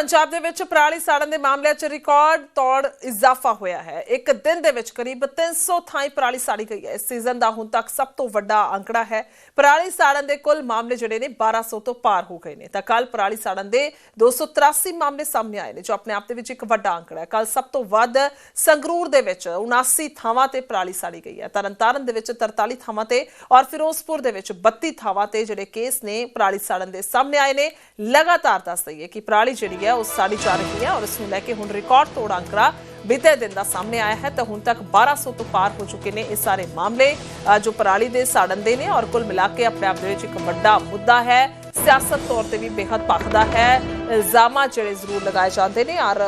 ਪੰਜਾਬ ਦੇ ਵਿੱਚ ਪਰਾਲੀ ਸਾੜਨ ਦੇ ਮਾਮਲਿਆਂ 'ਚ ਰਿਕਾਰਡ ਤੋੜ ਇਜ਼ਾਫਾ ਹੋਇਆ ਹੈ। ਇੱਕ ਦਿਨ ਦੇ ਵਿੱਚ ਕਰੀਬ 300 ਥਾਈਂ ਪਰਾਲੀ ਸਾੜੀ ਗਈ ਹੈ। ਇਸ ਸੀਜ਼ਨ ਦਾ ਹੁਣ ਤੱਕ ਸਭ ਤੋਂ ਵੱਡਾ ਅੰਕੜਾ ਹੈ। ਪਰਾਲੀ ਸਾੜਨ ਦੇ ਕੁੱਲ ਮਾਮਲੇ ਜਿਹੜੇ ਨੇ 1200 ਤੋਂ ਪਾਰ ਹੋ ਗਏ ਨੇ। ਤਾਂ ਕੱਲ ਪਰਾਲੀ ਸਾੜਨ ਦੇ 283 ਮਾਮਲੇ ਸਾਹਮਣੇ ਆਏ ਨੇ, ਜੋ ਆਪਣੇ ਆਪ ਦੇ ਵਿੱਚ ਇੱਕ ਵੱਡਾ ਅੰਕੜਾ ਹੈ। ਕੱਲ ਸਭ ਤੋਂ ਵੱਧ ਸੰਗਰੂਰ ਦੇ ਵਿੱਚ 79 ਥਾਵਾਂ ਤੇ ਪਰਾਲੀ ਸਾੜੀ ਗਈ ਹੈ। ਤਰਨਤਾਰਨ ਦੇ ਵਿੱਚ 43 ਥਾਵਾਂ ਤੇ ਔਰ ਫਿਰੋਜ਼ਪੁਰ ਦੇ ਵਿੱਚ 32 ਥਾਵਾਂ ਤੇ ਜਿਹੜੇ ਕੇਸ ਨੇ ਪਰਾਲੀ ਸਾੜਨ ਦੇ ਸਾਹਮਣੇ ਆਏ ਨੇ। ਲਗਾਤਾਰ ਦੱਸ ਦਈਏ ਕਿ ਪਰਾਲੀ ਜਿਹੜੀ ਹੈ ਉਹ ਸਾੜੀ ਜਾ ਰਹੀ ਹੈ ਔਰ ਇਸ ਨੂੰ ਲੈ ਕੇ ਹੁਣ ਰਿਕਾਰਡ ਤੋੜ ਅੰਕੜਾ ਬੀਤੇ ਦਿਨ ਦਾ ਸਾਹਮਣੇ ਆਇਆ ਹੈ ਤਾਂ ਹੁਣ ਤੱਕ 1200 ਤੋਂ ਪਾਰ ਹੋ ਚੁੱਕੇ ਨੇ ਇਹ ਸਾਰੇ ਮਾਮਲੇ ਜੋ ਪਰਾਲੀ ਦੇ ਸਾੜਨ ਦੇ ਨੇ ਔਰ ਕੁੱਲ ਮਿਲਾ ਕੇ ਆਪਣੇ ਆਪ ਦੇ ਵਿੱਚ ਇੱਕ ਵੱਡਾ ਮੁੱਦਾ ਹੈ। ਸਿਆਸਤ ਤੌਰ ਤੇ ਵੀ ਬੇहद ਭਖਦਾ ਹੈ। ਇਲਜ਼ਾਮਾਂ ਜਿਹੜੇ ਜ਼ਰੂਰ ਲਗਾਏ ਜਾਂਦੇ ਨੇ ਔਰ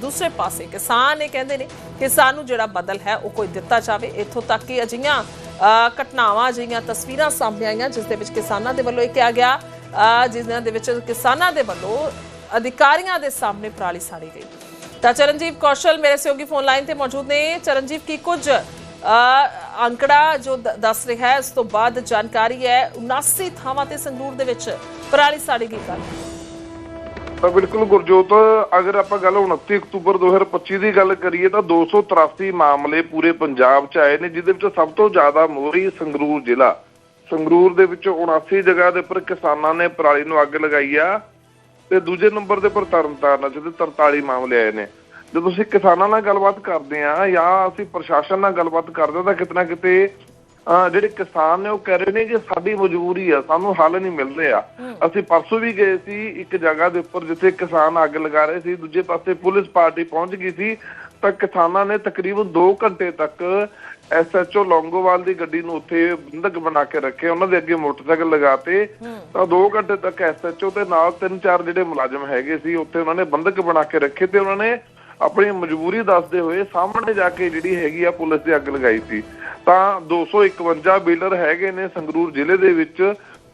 ਦੂਸਰੇ ਪਾਸੇ ਕਿਸਾਨ ਇਹ ਕਹਿੰਦੇ ਨੇ ਕਿ ਸਾਨੂੰ ਜਿਹੜਾ ਬਦਲ ਹੈ ਉਹ ਕੋਈ ਦਿੱਤਾ ਜਾਵੇ। ਇੱਥੋਂ ਤੱਕ ਕਿ ਅਜਿਹੀਆਂ ਅ, ਘਟਨਾਵਾਂ ਅਜਿਹੀਆਂ ਤਸਵੀਰਾਂ ਸਾਹਮਣੇ ਆਈਆਂ ਜਿਸ ਦੇ ਵਿੱਚ ਕਿਸਾਨਾਂ ਦੇ ਵੱਲੋਂ ਇਹ ਕਿਹਾ ਗਿਆ ਅ, ਜਿਸ ਦੇ ਵਿੱਚ ਕਿਸਾਨਾਂ ਦੇ ਵੱਲੋਂ ਅਧਿਕਾਰੀਆਂ ਦੇ ਸਾਹਮਣੇ ਪਰਾਲੀ ਸਾੜੀ ਗਈ। ਤਾਂ ਚਰਨਜੀਤ ਕੌਸ਼ਲ ਮੇਰੇ ਸਹਿਯੋਗੀ ਫੋਨ ਲਾਈਨ ਤੇ ਮੌਜੂਦ ਨੇ। ਚਰਨਜੀਤ, ਕੀ ਕੁਝ ਅੰਕੜਾ ਜੋ ਦੱਸ ਰਿਹਾ ਹੈ, ਉਸ ਤੋਂ ਬਾਅਦ ਜਾਣਕਾਰੀ ਹੈ 79 ਥਾਵਾਂ ਤੇ ਸੰਗਰੂਰ ਦੇ ਵਿੱਚ ਪਰਾਲੀ ਸਾੜੀ ਗਈ ਕੱਲ ਤਾਂ ਬਿਲਕੁਲ ਗੁਰਜੋਤ, ਅਗਰ ਆਪਾਂ ਗੱਲ 29 ਅਕਤੂਬਰ 2025 ਦੀ ਗੱਲ ਕਰੀਏ, ਤਾਂ 283 ਮਾਮਲੇ ਪੂਰੇ ਪੰਜਾਬ 'ਚ ਆਏ ਨੇ, ਜਿਹਦੇ ਵਿੱਚ ਸਭ ਤੋਂ ਜ਼ਿਆਦਾ ਮੋਹਰੀ ਸੰਗਰੂਰ ਜ਼ਿਲ੍ਹਾ। ਸੰਗਰੂਰ ਦੇ ਵਿੱਚ 79 ਜਗ੍ਹਾ ਦੇ ਉੱਪਰ ਕਿਸਾਨਾਂ ਨੇ ਪਰਾਲੀ ਨੂੰ ਅੱਗ ਲਗਾਈ ਆ। ਤੇ ਦੂਜੇ ਨੰਬਰ ਦੇ ਉੱਪਰ ਤਰਨਤਾਰਨ ਜਿਹਦੇ 43 ਮਾਮਲੇ ਆਏ ਨੇ। ਜਦੋਂ ਅਸੀਂ ਕਿਸਾਨਾਂ ਨਾਲ ਗੱਲਬਾਤ ਕਰਦੇ ਆ ਜਾਂ ਅਸੀਂ ਪ੍ਰਸ਼ਾਸਨ ਨਾਲ ਗੱਲਬਾਤ ਕਰਦੇ ਤਾਂ ਕਿਤਨਾ ਕਿਤੇ ਜਿਹੜੇ ਕਿਸਾਨ ਨੇ ਉਹ ਕਹਿ ਰਹੇ ਨੇ ਕਿ ਸਾਡੀ ਮਜਬੂਰੀ ਆ ਸਾਨੂੰ ਹੱਲ ਨਹੀਂ ਮਿਲ ਰਿਹਾ। ਅਸੀਂ ਪਰਸੋਂ ਵੀ ਗਏ ਸੀ ਇੱਕ ਜਗ੍ਹਾ ਦੇ ਉੱਪਰ ਜਿੱਥੇ ਕਿਸਾਨ ਅੱਗ ਲਗਾ ਰਹੇ ਸੀ ਦੂਜੇ ਪਾਸੇ ਪੁਲਿਸ ਪਾਰਟੀ ਪਹੁੰਚ ਗਈ ਸੀ ਤਾਂ ਕਿਸਾਨਾਂ ਨੇ ਤਕਰੀਬਨ 2 ਘੰਟੇ ਤੱਕ ਐਸਐਚਓ ਲੌਂਗੋਵਾਲ ਦੀ ਗੱਡੀ ਨੂੰ ਉੱਥੇ ਬੰਦਕ ਬਣਾ ਕੇ ਰੱਖਿਆ ਉਹਨਾਂ ਦੇ ਅੱਗੇ ਮੋਟਰਸਾਈਕਲ ਲਗਾਤੇ। ਤਾਂ 2 ਘੰਟੇ ਤੱਕ ਐਸਐਚਓ ਤੇ ਨਾਲ ਤਿੰਨ ਚਾਰ ਜਿਹੜੇ ਮੁਲਾਜ਼ਮ ਹੈਗੇ ਸੀ ਉੱਥੇ ਉਹਨਾਂ ਨੇ ਬੰਦਕ ਬਣਾ ਕੇ ਰੱਖੇ ਤੇ ਉਹਨਾਂ ਨੇ ਆਪਣੀ ਮਜਬੂਰੀ ਦੱਸਦੇ ਹੋਏ ਸਾਹਮਣੇ ਜਾ ਕੇ ਜਿਹੜੀ ਹੈਗੀ ਆ ਪੁਲਿਸ ਦੇ ਅੱਗ ਲਗਾਈ ਸੀ। ਤਾਂ 251 ਬੀਲਰ ਹੈਗੇ ਨੇ ਸੰਗਰੂਰ ਜ਼ਿਲ੍ਹੇ ਦੇ ਵਿੱਚ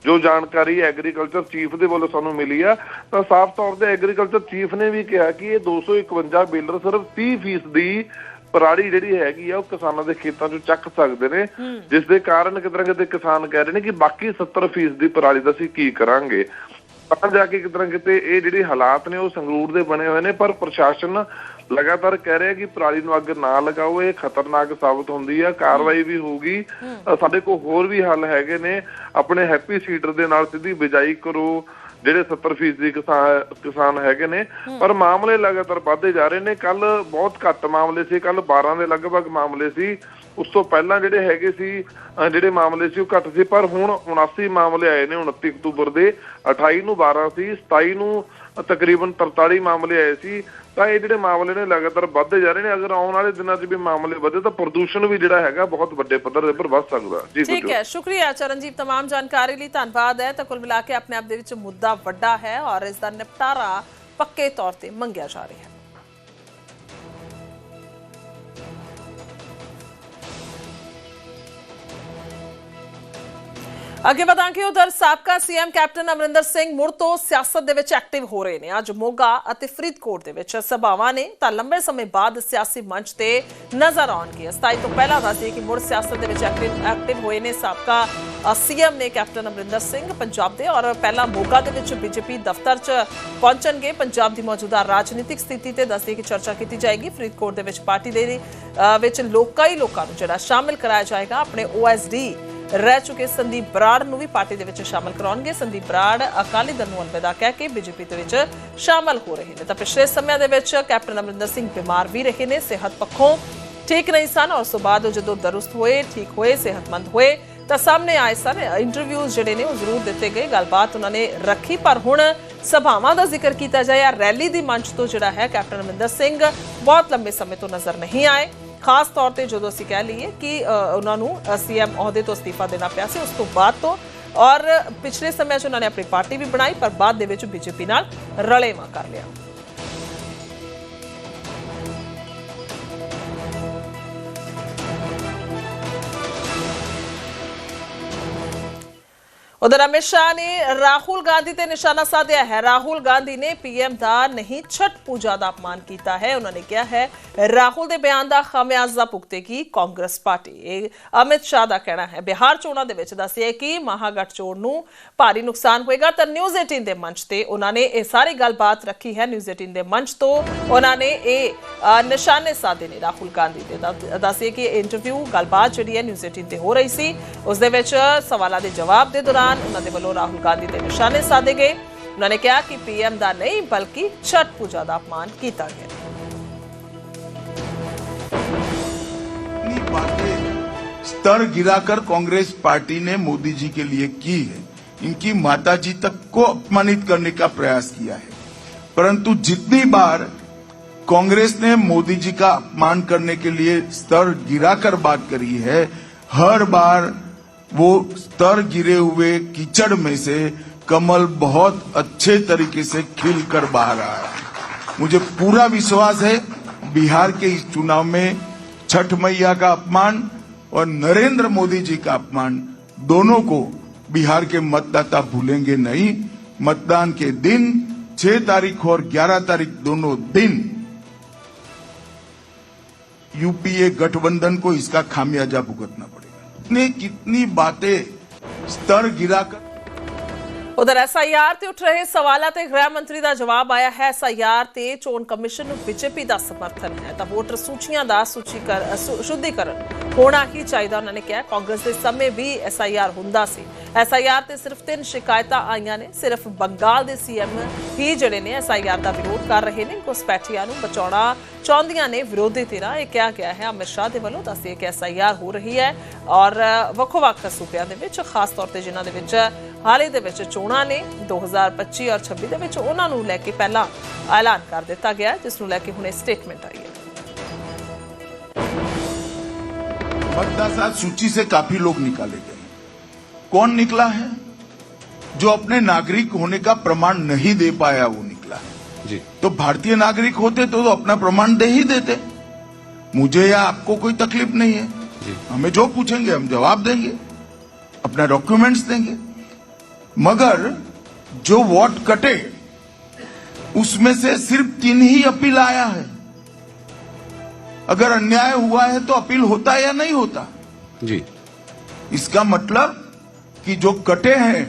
ਜੋ ਜਾਣਕਾਰੀ ਐਗਰੀਕਲਚਰ ਚੀਫ ਦੇ ਵੱਲੋਂ ਸਾਨੂੰ ਮਿਲੀ ਆ। ਤਾਂ ਸਾਫ਼ ਤੌਰ ਤੇ ਐਗਰੀਕਲਚਰ ਚੀਫ ਨੇ ਵੀ ਕਿਹਾ ਕਿ ਇਹ 251 ਬੀਲਰ ਸਿਰਫ 30% ਦੀ ਪਰਾਲੀ ਜਿਹੜੀ ਹੈਗੀ ਆ ਉਹ ਕਿਸਾਨਾਂ ਦੇ ਖੇਤਾਂ 'ਚੋਂ ਚੱਕ ਸਕਦੇ ਨੇ। ਜਿਸ ਦੇ ਕਾਰਨ ਕਿਤੇ ਨਾ ਕਿਤੇ ਕਿਸਾਨ ਕਹਿ ਰਹੇ ਨੇ ਕਿ ਬਾਕੀ 70% ਦੀ ਪਰਾਲੀ ਦਾ ਅਸੀਂ ਕੀ ਕਰਾਂਗੇ? ਤਾਂ ਜਾ ਕੇ ਕਿਤੇ ਨਾ ਕਿਤੇ ਇਹ ਜਿਹੜੇ ਹਾਲਾਤ ਨੇ ਉਹ ਸੰਗਰੂਰ ਦੇ ਬਣੇ ਹੋਏ ਨੇ ਪਰ ਪ੍ਰਸ਼ਾਸਨ ਲਗਾਤਾਰ ਕਹਿ ਰਿਹਾ ਕਿ ਪਰਾਲੀ ਨੂੰ ਅੱਗ ਨਾ ਲਗਾਓ ਇਹ ਖਤਰਨਾਕ ਸਾਬਤ ਹੁੰਦੀ ਆ ਕਾਰਵਾਈ ਵੀ ਹੋਊਗੀ। ਸਾਡੇ ਕੋਲ ਹੋਰ ਵੀ ਹੱਲ ਹੈਗੇ ਨੇ। ਆਪਣੇ ਹੈਪੀ ਸੀਡਰ ਦੇ ਨਾਲ ਸਿੱਧੀ ਬਿਜਾਈ ਕਰੋ ਜਿਹੜੇ 70% ਦੀ ਕਿਸਾਨ ਕਿਸਾਨ ਹੈਗੇ ਨੇ ਪਰ ਮਾਮਲੇ ਲਗਾਤਾਰ ਵਧਦੇ ਜਾ ਰਹੇ ਨੇ। ਕੱਲ ਬਹੁਤ ਘੱਟ ਮਾਮਲੇ ਸੀ। ਕੱਲ 12 ਦੇ ਲਗਭਗ ਮਾਮਲੇ ਸੀ। ਉਸ ਤੋਂ ਪਹਿਲਾਂ ਜਿਹੜੇ ਹੈਗੇ ਸੀ ਜਿਹੜੇ ਮਾਮਲੇ ਸੀ ਉਹ ਘੱਟ ਸੀ। ਪਰ ਹੁਣ 79 ਮਾਮਲੇ ਆਏ ਨੇ 29 ਅਕਤੂਬਰ ਦੇ। 28 ਨੂੰ 12 ਸੀ 27 ਨੂੰ ਤਕਰੀਬਨ 43 ਮਾਮਲੇ ਆਏ ਸੀ ਤਾਂ ਇਹ ਜਿਹੜੇ ਮਾਮਲੇ ਨੇ ਲਗਾਤਾਰ ਵੱਧਦੇ ਜਾ ਰਹੇ ਨੇ ਅਗਰ ਆਉਣ ਵਾਲੇ ਦਿਨਾਂ 'ਚ ਵੀ ਮਾਮਲੇ ਵਧੇ ਤਾਂ ਪ੍ਰਦੂਸ਼ਣ ਵੀ ਜਿਹੜਾ ਹੈਗਾ ਬਹੁਤ ਵੱਡੇ ਪੱਧਰ ਦੇ ਉੱਪਰ ਵੱਧ ਸਕਦਾ। ਜੀ ਠੀਕ ਹੈ ਸ਼ੁਕਰੀਆ ਚਰਨਜੀਤ ਤਮਾਮ ਜਾਣਕਾਰੀ ਲਈ ਧੰਨਵਾਦ ਹੈ। ਤਾਂ ਕੁੱਲ ਮਿਲਾ ਕੇ ਆਪਣੇ ਆਪ ਦੇ ਵਿੱਚ ਮੁੱਦਾ ਵੱਡਾ ਹੈ ਔਰ ਇਸ ਦਾ ਨਿਪਟਾਰਾ ਪੱਕੇ ਤੌਰ ਤੇ ਮੰਗਿਆ ਜਾ ਰਿਹਾ ਹੈ। ਅੱਗੇ ਵਧਾਂਗੇ ਉਧਰ ਸਾਬਕਾ ਸੀਐਮ ਕੈਪਟਨ ਅਮਰਿੰਦਰ ਸਿੰਘ ਮੁੜ ਤੋਂ ਸਿਆਸਤ ਦੇ ਵਿੱਚ ਐਕਟਿਵ ਹੋ ਰਹੇ ਨੇ। ਅੱਜ ਮੋਗਾ ਅਤੇ ਫਰੀਦਕੋਟ ਦੇ ਵਿੱਚ ਸਭਾਵਾਂ ਨੇ ਤਾਂ ਲੰਬੇ ਸਮੇਂ ਬਾਅਦ ਸਿਆਸੀ ਮੰਚ ਤੇ ਨਜ਼ਰ ਆਉਣਗੇ 27 ਤੋਂ ਪਹਿਲਾਂ ਦੱਸਦੀ ਕਿ ਮੁੜ ਸਿਆਸਤ ਦੇ ਵਿੱਚ ਐਕਟਿਵ ਐਕਟਿਵ ਹੋਏ ਨੇ ਸਾਬਕਾ ਸੀਐਮ ਨੇ ਕੈਪਟਨ ਅਮਰਿੰਦਰ ਸਿੰਘ ਪੰਜਾਬ ਦੇ ਔਰ ਪਹਿਲਾਂ ਮੋਗਾ ਦੇ ਵਿੱਚ ਬੀਜੇਪੀ ਦਫ਼ਤਰ 'ਚ ਪਹੁੰਚਣਗੇ। ਪੰਜਾਬ ਦੀ ਮੌਜੂਦਾ ਰਾਜਨੀਤਿਕ ਸਥਿਤੀ ਤੇ ਦੱਸਦੀ ਕਿ ਚਰਚਾ ਕੀਤੀ ਜਾਏਗੀ। ਫਰੀਦਕੋਟ ਦੇ ਵਿੱਚ ਪਾਰਟੀ ਦੇ ਵਿੱਚ ਲੋਕਾਂ ਹੀ ਲੋਕਾਂ ਨੂੰ ਜਿਹੜਾ ਸ਼ਾਮਿਲ ਕਰਾਇਆ ਜਾਏਗਾ। ਆਪਣੇ ਓਐਸਡੀ ਰਹਿ ਚੁੱਕੇ ਸੰਦੀਪ ਬਰਾੜ ਨੂੰ ਵੀ ਪਾਰਟੀ ਦੇ ਵਿੱਚ ਸ਼ਾਮਲ ਕਰਾਉਣਗੇ। ਸੰਦੀਪ ਬਰਾੜ ਅਕਾਲੀ ਦਲ ਨੂੰ ਅਲਵਿਦਾ ਕਹਿ ਕੇ ਬੀਜੇਪੀ ਦੇ ਵਿੱਚ ਸ਼ਾਮਲ ਹੋ ਰਹੇ ਨੇ। ਤਾਂ ਪਿਛਲੇ ਸਮਿਆਂ ਦੇ ਵਿੱਚ ਕੈਪਟਨ ਅਮਰਿੰਦਰ ਸਿੰਘ ਬਿਮਾਰ ਵੀ ਰਹੇ ਨੇ, ਸਿਹਤ ਪੱਖੋਂ ਠੀਕ ਨਹੀਂ ਸਨ। ਔਰ ਉਸ ਬਾਅਦ ਜਦੋਂ ਦਰੁਸਤ ਹੋਏ, ਠੀਕ ਹੋਏ, ਸਿਹਤਮੰਦ ਹੋਏ, ਤਾਂ ਸਾਹਮਣੇ ਆਏ ਸਨ। ਇੰਟਰਵਿਊਜ਼ ਜਿਹੜੇ ਨੇ ਉਹ ਜ਼ਰੂਰ ਦਿੱਤੇ ਗਏ। ਗੱਲਬਾਤ ਉਹਨਾਂ ਨੇ ਰੱਖੀ, ਪਰ ਹੁਣ ਸਭਾਵਾਂ ਦਾ ਜ਼ਿਕਰ ਕੀਤਾ ਜਾਏ। ਜਾਂ ਰੈਲੀ ਦੀ ਮੰਚ ਤੋਂ ਜਿਹੜਾ ਹੈ ਕੈਪਟਨ ਅਮਰਿੰਦਰ ਸਿੰਘ ਬਹੁਤ ਲੰਬੇ ਸਮੇਂ ਤੋਂ ਨਜ਼ਰ ਨਹੀਂ ਆਏ। ਖਾਸ ਤੌਰ ਤੇ ਜਦੋਂ ਅਸੀਂ ਕਹਿ ਲਈਏ ਕਿ ਉਹਨਾਂ ਨੂੰ ਸੀਐਮ ਅਹੁਦੇ ਤੋਂ ਅਸਤੀਫਾ ਦੇਣਾ ਪਿਆ ਸੀ, ਉਸ ਤੋਂ ਬਾਅਦ ਤੋਂ, ਔਰ ਪਿਛਲੇ ਸਮੇਂ 'ਚ ਉਹਨਾਂ ਨੇ ਆਪਣੀ ਪਾਰਟੀ ਵੀ ਬਣਾਈ, ਪਰ ਬਾਅਦ ਦੇ ਵਿੱਚ ਬੀਜੇਪੀ ਨਾਲ ਰਲੇਵਾਂ ਕਰ ਲਿਆ। ਉਧਰ ਅਮਿਤ ਸ਼ਾਹ ਨੇ ਰਾਹੁਲ ਗਾਂਧੀ ਤੇ ਨਿਸ਼ਾਨਾ ਸਾਧਿਆ ਹੈ। ਰਾਹੁਲ ਗਾਂਧੀ ਨੇ ਪੀਐਮ ਦਾ ਨਹੀਂ, ਛਠ ਪੂਜਾ ਦਾ ਅਪਮਾਨ ਕੀਤਾ ਹੈ। ਉਹਨਾਂ ਨੇ ਕਿਹਾ ਹੈ, ਰਾਹੁਲ ਦੇ ਬਿਆਨ ਦਾ ਖਾਮਿਆਜ਼ਾ ਭੁਗਤੇਗੀ ਕਾਂਗਰਸ ਪਾਰਟੀ। ਇਹ ਅਮਿਤ ਸ਼ਾਹ ਦਾ ਕਹਿਣਾ ਹੈ। ਬਿਹਾਰ ਚੋਣਾਂ ਦੇ ਵਿੱਚ ਦੱਸਿਆ ਕਿ ਮਹਾਗਠਜੋੜ ਨੂੰ ਭਾਰੀ ਨੁਕਸਾਨ ਹੋਏਗਾ ਤਾਂ ਨਿਊਜ਼ 18 ਦੇ ਮੰਚ ਤੇ ਉਹਨਾਂ ਨੇ ਇਹ ਸਾਰੀ ਗੱਲਬਾਤ ਰੱਖੀ ਹੈ। ਨਿਊਜ਼ 18 ਦੇ ਮੰਚ ਤੋਂ ਉਹਨਾਂ ਨੇ ਇਹ ਨਿਸ਼ਾਨੇ ਸਾਧੇ ਨੇ ਰਾਹੁਲ ਗਾਂਧੀ ਦੇ। ਤਾਂ ਕਿ ਇਹ ਇੰਟਰਵਿਊ ਗੱਲਬਾਤ ਜਿਹੜੀ ਹੈ ਨਿਊਜ਼ 18 ਤੇ ਹੋ ਰਹੀ ਸੀ। ਉਸ ਦੇ ਵਿੱਚ ਸਵਾਲਾਂ ਦੇ ਜਵਾਬ ਦੇ ਦੌਰਾਨ ਉਹਨਾਂ ਦੇ ਵੱਲੋਂ ਰਾਹੁਲ ਗਾਂਧੀ ਤੇ ਨਿਸ਼ਾਨੇ ਸਾਧੇ ਗਏ ਉਹਨਾਂ ਨੇ ਕਿਹਾ ਕਿ ਪੀਐਮ ਦਾ ਨਹੀਂ ਬਲਕਿ ਛਠ ਪੂਜਾ ਦਾ ਅਪਮਾਨ ਕੀਤਾ ਗਿਆ इतनी बातें स्तर गिराकर कांग्रेस पार्टी ने मोदी जी के लिए की है इनकी माता जी तक को अपमानित करने का प्रयास किया है परंतु जितनी बार कांग्रेस ने मोदी जी का अपमान करने के लिए स्तर गिराकर बात करी है हर बार वो स्तर गिरे हुए कीचड़ में से कमल बहुत अच्छे तरीके से खिल कर बाहर आ रहा है। मुझे पूरा विश्वास है, बिहार के इस चुनाव में छठ मैया का अपमान और नरेंद्र मोदी जी का अपमान दोनों को बिहार के मतदाता भूलेंगे नहीं। मतदान के दिन 6 तारीख और 11 तारीख दोनों दिन यूपीए गठबंधन को इसका खामियाजा भुगतना पड़ेगा। कितनी कितनी बातें स्तर गिराकर ਉਧਰ ਐਸਆਈਆਰ ਤੇ ਉੱਠ ਰਹੇ ਸਵਾਲਾਂ ਤੇ ਗ੍ਰਹਿ ਮੰਤਰੀ ਦਾ ਜਵਾਬ ਆਇਆ ਹੈ ਐਸਆਈਆਰ ਤੇ ਚੋਣ ਕਮਿਸ਼ਨ ਨੂੰ ਬੀਜੇਪੀ ਦਾ ਸਮਰਥਨ ਹੈ ਤਾਂ ਵੋਟਰ ਸੂਚੀਆਂ ਦਾ ਸੂਚੀਕਰ ਅ, ਸੁ- ਸ਼ੁੱਧੀਕਰਨ ਹੋਣਾ ਹੀ ਚਾਹੀਦਾ, ਉਹਨਾਂ ਨੇ ਕਿਹਾ। ਕਾਂਗਰਸ ਦੇ ਸਮੇਂ ਵੀ ਐਸਆਈਆਰ ਹੁੰਦਾ ਸੀ। ਐਸਆਈਆਰ ਤੇ ਸਿਰਫ ਤਿੰਨ ਸ਼ਿਕਾਇਤਾਂ ਆਈਆਂ ਨੇ। ਸਿਰਫ ਬੰਗਾਲ ਦੇ ਸੀਐਮ ਹੀ ਜਿਹੜੇ ਨੇ ਐਸਆਈਆਰ ਦਾ ਵਿਰੋਧ ਕਰ ਰਹੇ ਨੇ। ਘੁਸਪੈਠੀਆਂ ਨੂੰ ਬਚਾਉਣਾ ਚਾਹੁੰਦੀਆਂ ਨੇ ਵਿਰੋਧੀ ਧਿਰਾਂ। ਇਹ ਕਿਹਾ ਗਿਆ ਹੈ, ਅਮਿਤ ਸ਼ਾਹ ਦੇ ਵੱਲੋਂ ਦੱਸਿਆ ਕਿ ਐਸਆਈਆਰ ਹੋ ਰਹੀ ਹੈ ਔਰ ਵੱਖੋ-ਵੱਖ ਸੂਬਿਆਂ ਦੇ ਵਿੱਚ, ਖਾਸ ਤੌਰ ਤੇ ਜਿਨ੍ਹਾਂ ਦੇ ਵਿੱਚ ਹਾਲ ਹੀ ਦੇ ਵਿੱਚ ਚੋਣਾਂ ਨੇ 2025 ਔਰ 26 ਦੇ ਵਿੱਚ, ਉਹਨਾਂ ਨੂੰ ਲੈ ਕੇ ਪਹਿਲਾਂ ਐਲਾਨ ਕਰ ਦਿੱਤਾ ਗਿਆ ਜਿਸ ਨੂੰ ਲੈ ਕੇ ਹੁਣ ਇਹ ਸਟੇਟਮੈਂਟ ਆਈ ਹੈ। मतदाता सूची से काफ़ी लोग निकाले गए। कौन निकला है? जो अपने नागरिक होने का प्रमाण नहीं दे पाया वो निकला है। जी। तो भारतीय नागरिक होते तो, तो अपना प्रमाण दे ही देते। मुझे या आपको कोई तकलीफ़ नहीं है। जी। हमें जो पूछेंगे हम जवाब देंगे अपना डॉक्यूमेंट्स देंगे। मगर जो वोट कटे उसमें से सिर्फ़ तीन ही अपील आया है। अगर अन्याय हुआ है तो अपील होता है या नहीं होता जी इसका मतलब कि जो कटे हैं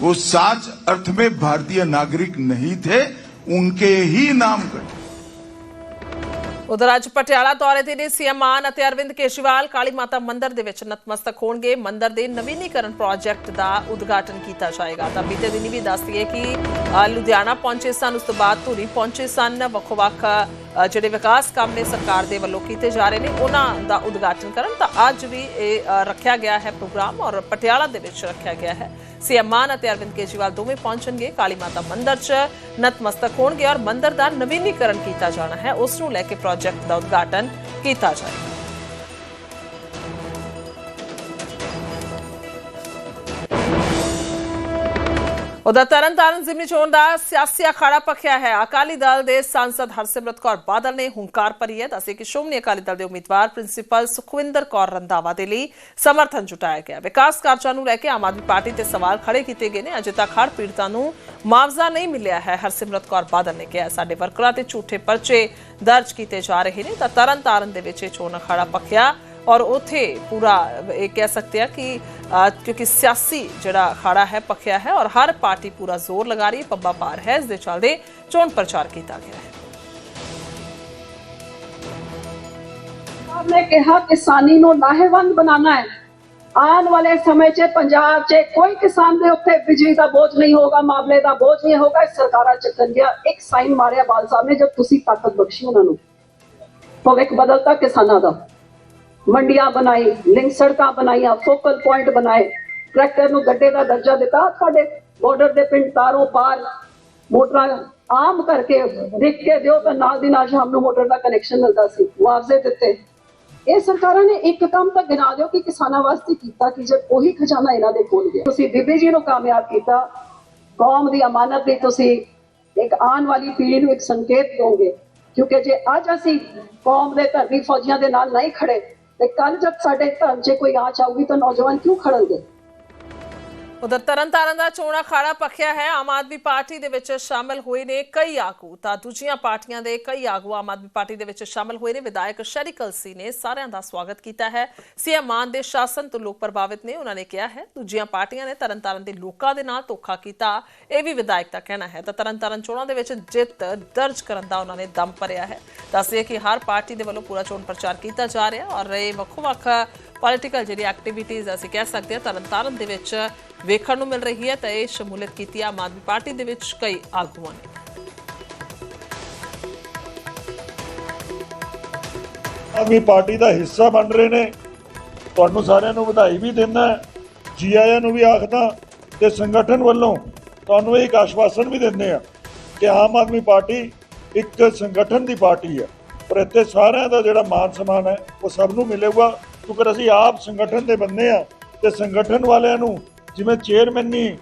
वो साच अर्थ में भारतीय नागरिक नहीं थे उनके ही नाम कटे ਉਧਰ ਅੱਜ ਪਟਿਆਲਾ ਦੌਰੇ ਤੇ ਨੇ ਸੀਐਮ ਮਾਨ ਅਤੇ ਅਰਵਿੰਦ ਕੇਜਰੀਵਾਲ ਕਾਲੀ ਮਾਤਾ ਮੰਦਿਰ ਦੇ ਵਿੱਚ ਨਤਮਸਤਕ ਹੋਣਗੇ ਮੰਦਿਰ ਦੇ ਨਵੀਨੀਕਰਨ ਪ੍ਰੋਜੈਕਟ ਦਾ ਉਦਘਾਟਨ ਕੀਤਾ ਜਾਏਗਾ ਤਾਂ ਬੀਤੇ ਦਿਨੀ ਵੀ ਦੱਸ ਦਈਏ ਕਿ ਅ, ਲੁਧਿਆਣਾ ਪਹੁੰਚੇ ਸਨ, ਉਸ ਤੋਂ ਬਾਅਦ ਧੂਰੀ ਪਹੁੰਚੇ ਸਨ। ਵੱਖ-ਵੱਖ ਜਿਹੜੇ ਵਿਕਾਸ ਕੰਮ ਨੇ ਸਰਕਾਰ ਦੇ ਵੱਲੋਂ ਕੀਤੇ ਜਾ ਰਹੇ ਨੇ, ਉਹਨਾਂ ਦਾ ਉਦਘਾਟਨ ਕਰਨ ਤਾਂ ਅੱਜ ਵੀ ਇਹ ਰੱਖਿਆ ਗਿਆ ਹੈ ਪ੍ਰੋਗਰਾਮ ਔਰ ਪਟਿਆਲਾ ਦੇ ਵਿੱਚ ਰੱਖਿਆ ਗਿਆ ਹੈ। ਸੀਐਮ ਮਾਨ ਅਤੇ ਅਰਵਿੰਦ ਕੇਜਰੀਵਾਲ ਦੋਵੇਂ ਪਹੁੰਚਣਗੇ। ਕਾਲੀ ਮਾਤਾ ਮੰਦਿਰ 'ਚ ਨਤਮਸਤਕ ਹੋਣਗੇ ਔਰ ਮੰਦਿਰ ਦਾ ਨਵੀਨੀਕਰਨ ਕੀਤਾ ਜਾਣਾ ਹੈ। ਉਸ ਨੂੰ ਲੈ ਕੇ ਪ੍ਰੋਜੈਕਟ ਦਾ ਉਦਘਾਟਨ ਕੀਤਾ ਜਾਏਗਾ। ਉਧਰ ਤਰਨਤਾਰਨ ਜ਼ਿਮਨੀ ਚੋਣ ਦਾ ਸਿਆਸੀ ਅਖਾੜਾ ਪਖਿਆ ਹੈ। ਅਕਾਲੀ ਦਲ ਦੇ ਸੰਸਦ ਹਰਸਿਮਰਤ ਕੌਰ ਬਾਦਲ ਨੇ ਹੰਕਾਰ ਭਰੀ ਹੈ। ਦੱਸੇ ਕਿ ਸ਼੍ਰੋਮਣੀ ਅਕਾਲੀ ਦਲ ਦੇ ਉਮੀਦਵਾਰ ਪ੍ਰਿੰਸੀਪਲ ਸੁਖਵਿੰਦਰ ਕੌਰ ਰੰਧਾਵਾ ਦੇ ਲਈ ਸਮਰਥਨ ਜੁਟਾਇਆ ਗਿਆ। ਵਿਕਾਸ ਕਾਰਜਾਂ ਨੂੰ ਲੈ ਕੇ ਆਮ ਆਦਮੀ ਪਾਰਟੀ ਤੇ ਸਵਾਲ ਖੜੇ ਕੀਤੇ ਗਏ ਨੇ। ਅਜੇ ਤੱਕ ਹੜ੍ਹ ਪੀੜਤਾਂ ਨੂੰ ਮੁਆਵਜ਼ਾ ਨਹੀਂ ਮਿਲਿਆ ਹੈ। ਹਰਸਿਮਰਤ ਕੌਰ ਬਾਦਲ ਨੇ ਕਿਹਾ, ਸਾਡੇ ਵਰਕਰਾਂ ਤੇ ਝੂਠੇ ਪਰਚੇ ਦਰਜ ਕੀਤੇ ਜਾ ਰਹੇ ਨੇ। ਤਾਂ ਤਰਨਤਾਰਨ ਦੇ ਵਿੱਚ ਇਹ ਚੋਣ ਅਖਾੜਾ ਪਖਿਆ ਔਰ ਉਥੇ ਪੂਰਾ ਇਹ ਕਹਿ ਸਕਦੇ ਆ ਕਿ ਕਿਉਂਕਿ ਸਿਆਸੀ ਜਿਹੜਾ ਅਖਾੜਾ ਹੈ ਪਖਿਆ ਹੈ ਔਰ ਹਰ ਪਾਰਟੀ ਪੂਰਾ ਜ਼ੋਰ ਲਗਾ ਰਹੀ ਹੈ ਪੱਬਾ ਪਾਰ ਹੈ ਇਸ ਦੇ ਚੱਲਦੇ ਚੋਣ ਪ੍ਰਚਾਰ ਕੀਤਾ ਗਿਆ ਹੈ ਸਰਕਾਰ ਨੇ ਕਿਹਾ ਕਿਸਾਨੀ ਨੂੰ ਲਾਹੇਵੰਦ ਬਣਾਉਣਾ ਹੈ ਆਉਣ ਵਾਲੇ ਸਮੇਂ 'ਚ ਪੰਜਾਬ 'ਚ ਕੋਈ ਕਿਸਾਨ ਦੇ ਉੱਤੇ ਬਿਜਲੀ ਦਾ ਬੋਝ ਨਹੀਂ ਹੋਗਾ ਮਾਮਲੇ ਦਾ ਬੋਝ ਨਹੀਂ ਹੋਗਾ ਇਹ ਸਰਕਾਰਾਂ ਚੱਕਣਗੀਆਂ ਇੱਕ ਸਾਈਨ ਮਾਰਿਆ ਬਾਲ ਸਾਹਿਬ ਨੇ ਜਦ ਤੁਸੀਂ ਤਾਕਤ ਬਖਸ਼ੀ ਉਹਨਾਂ ਨੂੰ ਭਵਿੱਖ ਬਦਲਤਾ ਕਿਸਾਨਾਂ ਦਾ ਮੰਡੀਆਂ ਬਣਾਈ, ਲਿੰਕ ਸੜਕਾਂ ਬਣਾਈਆਂ ਫੋਕਲ ਪੁਆਇੰਟ ਬਣਾਏ। ਟਰੈਕਟਰ ਨੂੰ ਗੱਡੇ ਦਾ ਦਰਜਾ ਦਿੱਤਾ। ਸਾਡੇ ਬਾਰਡਰ ਦੇ ਪਿੰਡ ਤਾਰੋਂ ਪਾਰ ਮੋਟਰਾਂ ਆਮ ਕਰਕੇ ਲਿਖ ਕੇ ਦਿਓ ਤਾਂ ਨਾਲ ਦੀ ਨਾਲ ਸ਼ਾਮ ਨੂੰ ਮੋਟਰ ਦਾ ਕਨੈਕਸ਼ਨ ਮਿਲਦਾ ਸੀ, ਮੁਆਵਜ਼ੇ ਦਿੱਤੇ। ਇਹ ਸਰਕਾਰਾਂ ਨੇ ਇੱਕ ਕੰਮ ਤਾਂ ਗਿਣਾ ਦਿਓ ਕਿ ਕਿਸਾਨਾਂ ਵਾਸਤੇ ਕੀਤਾ ਕਿ ਜੇ ਉਹੀ ਖਜ਼ਾਨਾ ਇਹਨਾਂ ਦੇ ਕੋਲ ਗਿਆ। ਤੁਸੀਂ ਬੀਬੀ ਜੀ ਨੂੰ ਕਾਮਯਾਬ ਕੀਤਾ। ਕੌਮ ਦੀ ਅਮਾਨਤ ਲਈ ਤੁਸੀਂ ਇੱਕ ਆਉਣ ਵਾਲੀ ਪੀੜ੍ਹੀ ਨੂੰ ਇੱਕ ਸੰਕੇਤ ਦੋਗੇ ਕਿਉਂਕਿ ਜੇ ਅੱਜ ਅਸੀਂ ਕੌਮ ਦੇ ਧਰਮੀ ਫੌਜੀਆਂ ਦੇ ਨਾਲ ਨਹੀਂ ਖੜੇ ਤੇ ਕੱਲ ਜਦ ਸਾਡੇ ਧਰਮ 'ਚ ਕੋਈ ਆਂਚ ਆਊਗੀ ਤਾਂ ਨੌਜਵਾਨ ਕਿਉਂ ਖੜਨਗੇ? ਉਧਰ ਤਰਨਤਾਰਨ ਦਾ ਚੋਣ ਅਖਾੜਾ ਪੱਖਿਆ ਹੈ। ਆਮ ਆਦਮੀ ਪਾਰਟੀ ਦੇ ਵਿੱਚ ਸ਼ਾਮਲ ਹੋਏ ਨੇ ਕਈ ਆਗੂ। ਤਾਂ ਦੂਜੀਆਂ ਪਾਰਟੀਆਂ ਦੇ ਕਈ ਆਗੂ ਆਮ ਆਦਮੀ ਪਾਰਟੀ ਦੇ ਵਿੱਚ ਸ਼ਾਮਲ ਹੋਏ ਨੇ। ਵਿਧਾਇਕ ਸ਼ਰੀ ਕਲਸੀ ਨੇ ਸਾਰਿਆਂ ਦਾ ਸਵਾਗਤ ਕੀਤਾ ਹੈ। ਸੀਐਮ ਮਾਨ ਦੇ ਸ਼ਾਸਨ ਤੋਂ ਲੋਕ ਪ੍ਰਭਾਵਿਤ ਨੇ। ਉਹਨਾਂ ਨੇ ਕਿਹਾ ਹੈ, ਦੂਜੀਆਂ ਪਾਰਟੀਆਂ ਨੇ ਤਰਨਤਾਰਨ ਦੇ ਲੋਕਾਂ ਦੇ ਨਾਲ ਧੋਖਾ ਕੀਤਾ। ਇਹ ਵੀ ਵਿਧਾਇਕ ਦਾ ਕਹਿਣਾ ਹੈ। ਤਾਂ ਤਰਨਤਾਰਨ ਚੋਣਾਂ ਦੇ ਵਿੱਚ ਜਿੱਤ ਦਰਜ ਕਰਨ ਦਾ ਉਹਨਾਂ ਨੇ ਦਮ ਭਰਿਆ ਹੈ। ਦੱਸਦੇ ਕਿ ਹਰ ਪਾਰਟੀ ਦੇ ਵੱਲੋਂ ਪੂਰਾ ਚੋਣ ਪ੍ਰਚਾਰ ਕੀਤਾ ਜਾ ਰਿਹਾ ਔਰ ਇਹ ਵੱਖੋ-ਵੱਖ ਪੋਲੀਟੀਕਲ ਜਿਹੜੀ ਐਕਟੀਵਿਟੀਜ਼ ਅਸੀਂ ਕਹਿ ਸਕਦੇ ਹਾਂ, ਤਰਨਤਾਰਨ ਦੇ ਵਿੱਚ ਵੇਖਣ ਨੂੰ ਮਿਲ ਰਹੀ ਹੈ ਤਾਂ ਇਹ ਸ਼ਮੂਲੀਅਤ ਕੀਤੀ ਆਮ ਆਦਮੀ ਪਾਰਟੀ ਦੇ ਵਿੱਚ ਕਈ ਆਗੂਆਂ ਨੇ। ਆਦਮੀ ਪਾਰਟੀ ਦਾ ਹਿੱਸਾ ਬਣ ਰਹੇ ਨੇ। ਤੁਹਾਨੂੰ ਸਾਰਿਆਂ ਨੂੰ ਵਧਾਈ ਵੀ ਦਿੰਦਾ ਜੀ ਆਇਆਂ ਨੂੰ ਵੀ ਆਖਦਾ ਤੇ ਸੰਗਠਨ ਵੱਲੋਂ ਤੁਹਾਨੂੰ ਇਹ ਇੱਕ ਆਸ਼ਵਾਸਨ ਵੀ ਦਿੰਦੇ ਆ ਕਿ ਆਮ ਆਦਮੀ ਪਾਰਟੀ ਇੱਕ ਸੰਗਠਨ ਦੀ ਪਾਰਟੀ ਹੈ। ਪਰ ਇੱਥੇ ਸਾਰਿਆਂ ਦਾ ਜਿਹੜਾ ਮਾਨ ਸਨਮਾਨ ਹੈ, ਉਹ ਸਭ ਨੂੰ ਮਿਲੇਗਾ। ਕਿਉਂਕਿ ਅਸੀਂ ਆਪ ਸੰਗਠਨ ਦੇ ਬੰਦੇ ਆ ਤੇ ਸੰਗਠਨ ਵਾਲਿਆਂ ਨੂੰ ਜਿਵੇਂ ਚੇਅਰਮੈਨੀ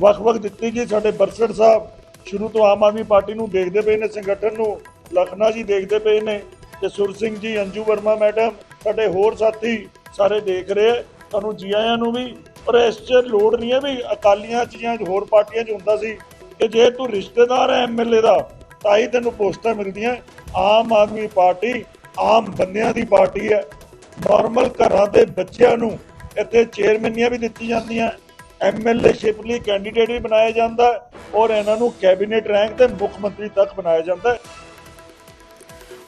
ਵੱਖ-ਵੱਖ ਦਿੱਤੀ ਗਈ ਸਾਡੇ ਬਰਸੜ ਸਾਹਿਬ, ਸ਼ੁਰੂ ਤੋਂ ਆਮ ਆਦਮੀ ਪਾਰਟੀ ਨੂੰ ਦੇਖਦੇ ਪਏ ਨੇ ਸੰਗਠਨ ਨੂੰ, ਲਖਨਾ ਜੀ ਦੇਖਦੇ ਪਏ ਨੇ ਤੇ ਸੁਰ ਸਿੰਘ ਜੀ, ਅੰਜੂ ਵਰਮਾ ਮੈਡਮ, ਸਾਡੇ ਹੋਰ ਸਾਥੀ ਸਾਰੇ ਦੇਖ ਰਹੇ ਆ। ਤੁਹਾਨੂੰ ਜੀ ਆਇਆਂ ਨੂੰ ਵੀ, ਪਰ ਇਸ 'ਚ ਲੋੜ ਨਹੀਂ ਹੈ ਵੀ ਅਕਾਲੀਆਂ 'ਚ ਜਾਂ ਹੋਰ ਪਾਰਟੀਆਂ 'ਚ ਹੁੰਦਾ ਸੀ ਕਿ ਜੇ ਤੂੰ ਰਿਸ਼ਤੇਦਾਰ ਹੈ ਐਮਐਲਏ ਦਾ, ਤਾਂ ਹੀ ਤੈਨੂੰ ਪੋਸਟਾਂ ਮਿਲਦੀਆਂ ਆਮ ਆਦਮੀ ਪਾਰਟੀ ਆਮ ਬੰਦਿਆਂ ਦੀ ਪਾਰਟੀ ਹੈ ਨਾਰਮਲ ਘਰਾਂ ਦੇ ਬੱਚਿਆਂ ਨੂੰ ਇੱਥੇ ਚੇਅਰਮੈਨੀਆਂ ਵੀ ਦਿੱਤੀ ਜਾਂਦੀਆਂ ਐਮਐਲਏ ਸ਼ਿਪ ਲਈ ਕੈਂਡੀਡੇਟ ਵੀ ਬਣਾਇਆ ਜਾਂਦਾ ਔਰ ਇਹਨਾਂ ਨੂੰ ਕੈਬਨਿਟ ਰੈਂਕ ਤੇ ਮੁੱਖ ਮੰਤਰੀ ਤੱਕ ਬਣਾਇਆ ਜਾਂਦਾ।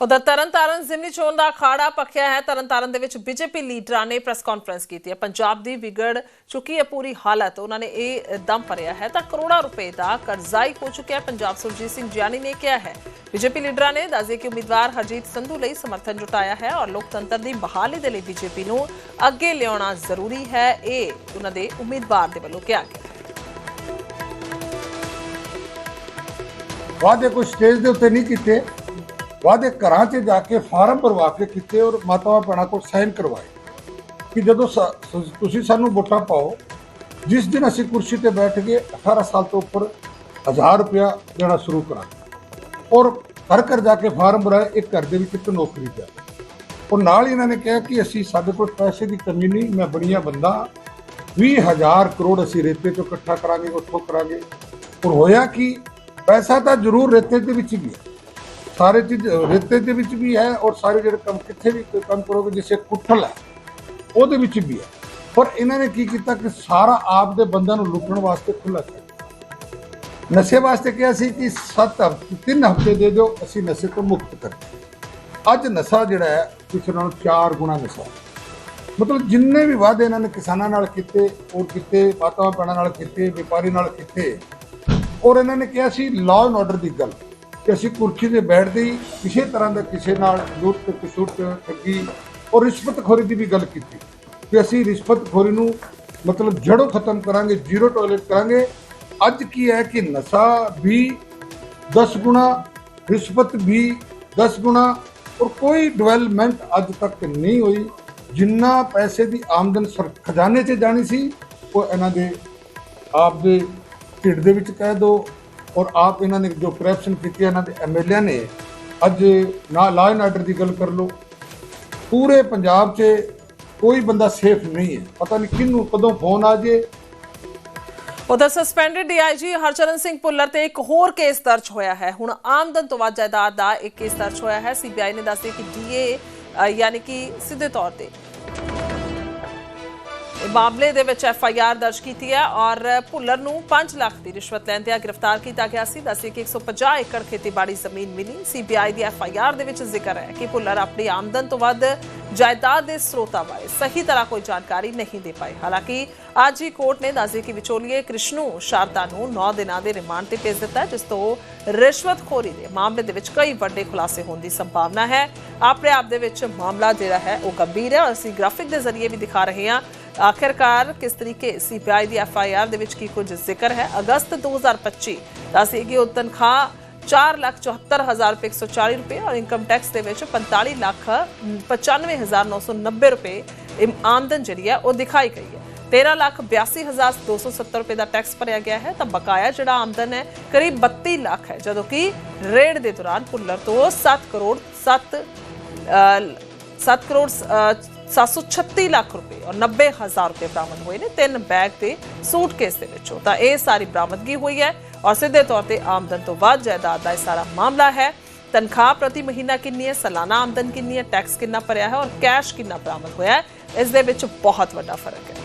ਉਧਰ ਤਰਨਤਾਰਨ ਜ਼ਿਮਨੀ ਚੋਣ ਦਾ ਅਖਾੜਾ ਪੱਖਿਆ ਹੈ। ਤਰਨਤਾਰਨ ਦੇ ਵਿੱਚ ਬੀਜੇਪੀ ਲੀਡਰਾਂ ਨੇ ਪ੍ਰੈਸ ਕਾਨਫਰੰਸ ਕੀਤੀ ਹੈ। ਪੰਜਾਬ ਦੀ ਵਿਗੜ ਚੁੱਕੀ ਹੈ ਪੂਰੀ ਹਾਲਤ। ਉਹਨਾਂ ਨੇ ਇਹ ਦਮ ਭਰਿਆ ਹੈ। ਤਾਂ ਕਰੋੜਾਂ ਰੁਪਏ ਦਾ ਕਰਜ਼ਾਈ ਹੋ ਚੁੱਕਿਆ ਹੈ, ਪੰਜਾਬ ਸੁਰਜੀਤ ਸਿੰਘ ਜਿਆਨੀ ਨੇ ਕਿਹਾ ਹੈ। ਬੀਜੇਪੀ ਲੀਡਰਾਂ ਨੇ ਦੱਸਿਆ ਕਿ ਉਮੀਦਵਾਰ ਹਰਜੀਤ ਸੰਧੂ ਲਈ ਸਮਰਥਨ ਜੁਟਾਇਆ ਹੈ ਔਰ ਲੋਕਤੰਤਰ ਦੀ ਬਹਾਲੀ ਦੇ ਲਈ ਬੀਜੇਪੀ ਨੂੰ ਅੱਗੇ ਲਿਆਉਣਾ ਜ਼ਰੂਰੀ ਹੈ। ਇਹ ਉਹਨਾਂ ਦੇ ਉਮੀਦਵਾਰ ਦੇ ਵੱਲੋਂ ਕਿਹਾ ਗਿਆ ਵਾਅਦੇ ਕੋਈ ਸਟੇਜ ਦੇ ਉੱਤੇ ਨਹੀਂ ਕੀਤੇ। ਵਾਅਦੇ ਘਰਾਂ 'ਚ ਜਾ ਕੇ ਫਾਰਮ ਭਰਵਾ ਕੇ ਕੀਤੇ ਔਰ ਮਾਤਾਵਾਂ ਭੈਣਾਂ ਕੋਲ ਸਾਈਨ ਕਰਵਾਏ ਕਿ ਜਦੋਂ ਸ- ਤੁਸੀਂ ਸਾਨੂੰ ਵੋਟਾਂ ਪਾਓ, ਜਿਸ ਦਿਨ ਅਸੀਂ ਕੁਰਸੀ ਤੇ ਬੈਠ ਕੇ 18 ਸਾਲ ਤੋਂ ਉੱਪਰ 1000 ਰੁਪਇਆ ਦੇਣਾ ਸ਼ੁਰੂ ਕਰਾਂਗੇ ਔਰ ਘਰ ਘਰ ਜਾ ਕੇ ਫਾਰਮ ਭਰਾਏ ਇੱਕ ਘਰ ਦੇ ਵਿੱਚ ਇੱਕ ਨੌਕਰੀ ਪਿਆ ਔਰ ਨਾਲ ਹੀ ਇਹਨਾਂ ਨੇ ਕਿਹਾ ਕਿ ਅਸੀਂ ਸਾਡੇ ਕੋਲ ਪੈਸੇ ਦੀ ਕਮੀ ਨਹੀਂ, ਮੈਂ ਬੜੀਆਂ ਬੰਦਾ 20000 ਕਰੋੜ ਅਸੀਂ ਰੇਤੇ ਤੋਂ ਇਕੱਠਾ ਕਰਾਂਗੇ, ਉੱਥੋਂ ਕਰਾਂਗੇ। ਔਰ ਹੋਇਆ ਕਿ? ਪੈਸਾ ਤਾਂ ਜ਼ਰੂਰ ਰੇਤੇ ਦੇ ਵਿੱਚ ਵੀ ਸਾਰੇ ਚੀਜ਼, ਰੇਤੇ ਦੇ ਵਿੱਚ ਵੀ ਹੈ ਔਰ ਸਾਰੇ ਜਿਹੜੇ ਕੰਮ ਕਿੱਥੇ ਵੀ ਕੰਮ ਕਰੋਗੇ ਜਿਵੇਂ ਕੁੱਠਲ ਹੈ, ਉਹਦੇ ਵਿੱਚ ਵੀ ਹੈ। ਪਰ ਇਹਨਾਂ ਨੇ ਕੀ ਕੀਤਾ ਕਿ ਸਾਰਾ ਆਪ ਦੇ ਬੰਦਿਆਂ ਨੂੰ ਲੁੱਟਣ ਵਾਸਤੇ ਖੁੱਲਾ ਛੱਡ ਨਸ਼ੇ ਵਾਸਤੇ ਕਿਹਾ ਸੀ ਕਿ 7 ਹਫ਼ਤੇ 3 ਹਫ਼ਤੇ ਦੇ ਦਿਓ, ਅਸੀਂ ਨਸ਼ੇ ਤੋਂ ਮੁਕਤ ਕਰ ਅੱਜ ਨਸ਼ਾ ਜਿਹੜਾ ਹੈ ਪਿਛਲੇ ਨਾਲੋਂ 4 ਗੁਣਾ ਨਸ਼ਾ ਮਤਲਬ ਜਿੰਨੇ ਵੀ ਵਾਅਦੇ ਇਹਨਾਂ ਨੇ ਕਿਸਾਨਾਂ ਨਾਲ ਕੀਤੇ ਔਰ ਕੀਤੇ, ਮਾਤਾਵਾਂ, ਭੈਣਾਂ ਨਾਲ ਕੀਤੇ, ਵਪਾਰੀ ਨਾਲ ਕੀਤੇ, ਔਰ ਇਹਨਾਂ ਨੇ ਕਿਹਾ ਸੀ ਲਾਅ ਐਂਡ ਆਰਡਰ ਦੀ ਗੱਲ। ਕਿ ਅਸੀਂ ਕੁਰਸੀ ਤੇ ਬੈਠਦੇ ਹੀ ਕਿਸੇ ਤਰ੍ਹਾਂ ਦਾ ਕਿਸੇ ਨਾਲ ਲੁੱਟ ਕਸੁੱਟ ਠੱਗੀ ਔਰ ਰਿਸ਼ਵਤਖੋਰੀ ਦੀ ਵੀ ਗੱਲ ਕੀਤੀ। ਕਿ ਅਸੀਂ ਰਿਸ਼ਵਤਖੋਰੀ ਨੂੰ ਮਤਲਬ ਜੜੋਂ ਖਤਮ ਕਰਾਂਗੇ, ਜ਼ੀਰੋ ਟੋਲਰੇਟ ਕਰਾਂਗੇ। ਅੱਜ ਕੀ ਹੈ ਕਿ ਨਸ਼ਾ ਵੀ 10 ਗੁਣਾ, ਰਿਸ਼ਵਤ ਵੀ 10 ਗੁਣਾ ਔਰ ਕੋਈ ਡਿਵੈਲਪਮੈਂਟ ਅੱਜ ਤੱਕ ਨਹੀਂ ਹੋਈ। ਜਿੰਨਾ ਪੈਸੇ ਦੀ ਆਮਦਨ ਸਰ, ਖਜ਼ਾਨੇ 'ਚ ਜਾਣੀ ਸੀ, ਉਹ ਇਹਨਾਂ ਦੇ ਆਪ ਦੇ ਢਿੱਡ ਦੇ ਵਿੱਚ ਕਹਿ ਦੋ ਔਰ ਆਪ ਇਹਨਾਂ ਨੇ ਜੋ ਕਰਪਸ਼ਨ ਕੀਤੀ ਇਹਨਾਂ ਦੇ ਐਮਐਲਏ ਨੇ, ਅੱਜ ਨਾ ਲਾਅ ਐਂਡ ਆਰਡਰ ਦੀ ਗੱਲ ਕਰ ਲਓ, ਪੂਰੇ ਪੰਜਾਬ 'ਚ ਕੋਈ ਬੰਦਾ ਸੇਫ ਨਹੀਂ ਹੈ। ਪਤਾ ਨਹੀਂ ਕਿਹਨੂੰ, ਕਦੋਂ ਫੋਨ ਆ ਜੇ। ਉਧਰ ਸਸਪੈਂਡਡ ਡੀਆਈਜੀ ਹਰਚਰਨ ਸਿੰਘ ਭੁੱਲਰ ਤੇ ਇੱਕ ਹੋਰ ਕੇਸ ਦਰਜ ਹੋਇਆ ਹੈ। ਹੁਣ ਆਮਦਨ ਤੋਂ ਵੱਧ ਜਾਇਦਾਦ ਦਾ ਇੱਕ ਕੇਸ ਦਰਜ ਹੋਇਆ ਹੈ। ਸੀਬੀਆਈ ਨੇ ਦੱਸਿਆ ਕਿ ਡੀਏ ਯਾਨੀ ਕਿ ਸਿੱਧੇ ਤੌਰ ਤੇ। ਮਾਮਲੇ ਦੇ ਵਿੱਚ ਐਫ ਆਈ ਆਰ ਦਰਜ ਕੀਤੀ ਹੈ ਔਰ ਭੁੱਲਰ ਨੂੰ 5 ਲੱਖ ਦੀ ਰਿਸ਼ਵਤ ਲੈਂਦਿਆਂ ਗ੍ਰਿਫਤਾਰ ਕੀਤਾ ਗਿਆ ਸੀ। ਦੱਸਿਆ ਕਿ 150 ਏਕੜ ਖੇਤੀਬਾੜੀ ਜ਼ਮੀਨ ਮਿਲੀ। ਸੀਬੀਆਈ ਦੀ ਐਫ ਆਈ ਆਰ ਦੇ ਵਿੱਚ ਜ਼ਿਕਰ ਹੈ ਕਿ ਭੁੱਲਰ ਆਪਣੀ ਆਮਦਨ ਤੋਂ ਵੱਧ ਜਾਇਦਾਦ ਦੇ ਸਰੋਤਾਂ ਬਾਰੇ ਸਹੀ ਤਰ੍ਹਾਂ ਕੋਈ ਜਾਣਕਾਰੀ ਨਹੀਂ ਦੇ ਪਾਏ। ਹਾਲਾਂਕਿ ਅੱਜ ਹੀ ਕੋਰਟ ਨੇ ਦੱਸਿਆ ਕਿ ਵਿਚੋਲੀਏ ਕ੍ਰਿਸ਼ਨੂ ਸ਼ਾਰਦਾ ਨੂੰ 9 ਦਿਨਾਂ ਦੇ ਰਿਮਾਂਡ ਤੇ ਭੇਜ ਦਿੱਤਾ ਜਿਸ ਤੋਂ ਰਿਸ਼ਵਤਖੋਰੀ ਦੇ ਮਾਮਲੇ ਦੇ ਵਿੱਚ ਕਈ ਵੱਡੇ ਖੁਲਾਸੇ ਹੋਣ ਦੀ ਸੰਭਾਵਨਾ ਹੈ। ਆਪਣੇ ਆਪ ਦੇ ਵਿੱਚ ਮਾਮਲਾ ਜਿਹੜਾ ਹੈ ਉਹ ਗੰਭੀਰ ਹੈ। ਔਰ ਅਸੀਂ ਗ੍ਰਾਫਿਕ ਦੇ ਜ਼ਰੀਏ ਵੀ ਦਿਖਾ ਰਹੇ ਹਾਂ ਆਖਿਰਕਾਰ ਕਿਸ ਤਰੀਕੇ ਸੀਬੀਆਈ ਦੀ ਐਫ ਆਈ ਆਰ ਦੇ ਵਿੱਚ ਕੀ ਕੁਝ ਜ਼ਿਕਰ ਹੈ? ਅਗਸਤ 2025 ਦੱਸਿਆ ਕਿ ਉਹ ਤਨਖਾਹ 4 ਲੱਖ 74 ਹਜ਼ਾਰ ਰੁਪਏ 140 ਰੁਪਏ ਔਰ ਇਨਕਮ ਟੈਕਸ ਦੇ ਵਿੱਚ 45 ਲੱਖ 95 ਹਜ਼ਾਰ 990 ਰੁਪਏ ਇਮ- ਆਮਦਨ ਜਿਹੜੀ ਹੈ ਉਹ ਦਿਖਾਈ ਗਈ ਹੈ। 13 ਲੱਖ 82 ਹਜ਼ਾਰ 270 ਰੁਪਏ ਦਾ ਟੈਕਸ ਭਰਿਆ ਗਿਆ ਹੈ ਤਾਂ ਬਕਾਇਆ ਜਿਹੜਾ ਆਮਦਨ ਹੈ ਕਰੀਬ 32 ਲੱਖ ਹੈ, ਜਦੋਂ ਕਿ ਰੇਡ ਦੇ ਦੌਰਾਨ ਭੁੱਲਰ ਤੋਂ 7 ਕਰੋੜ 7 7 ਕਰੋੜ 736 ਲੱਖ ਰੁਪਏ ਔਰ 90 ਹਜ਼ਾਰ ਰੁਪਏ ਬਰਾਮਦ ਹੋਏ ਨੇ ਤਿੰਨ ਬੈਗ ਤੇ ਸੂਟਕੇਸ ਦੇ ਵਿੱਚੋਂ। ਤਾਂ ਇਹ ਸਾਰੀ ਬਰਾਮਦਗੀ ਹੋਈ ਹੈ ਔਰ ਸਿੱਧੇ ਤੌਰ ਤੇ ਆਮਦਨ ਤੋਂ ਵੱਧ ਜਾਇਦਾਦ ਦਾ ਇਹ ਸਾਰਾ ਮਾਮਲਾ ਹੈ। ਤਨਖਾਹ ਪ੍ਰਤੀ ਮਹੀਨਾ ਕਿੰਨੀ ਹੈ? ਸਾਲਾਨਾ ਆਮਦਨ ਕਿੰਨੀ ਹੈ? ਟੈਕਸ ਕਿੰਨਾ ਭਰਿਆ ਹੈ? ਔਰ ਕੈਸ਼ ਕਿੰਨਾ ਬਰਾਮਦ ਹੋਇਆ ਹੈ? ਇਸ ਦੇ ਵਿੱਚ ਬਹੁਤ ਵੱਡਾ ਫ਼ਰਕ ਹੈ।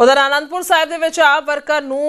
ਉਧਰ ਆਨੰਦਪੁਰ ਸਾਹਿਬ ਦੇ ਵਿੱਚ ਆਪ ਵਰਕਰ ਨੂੰ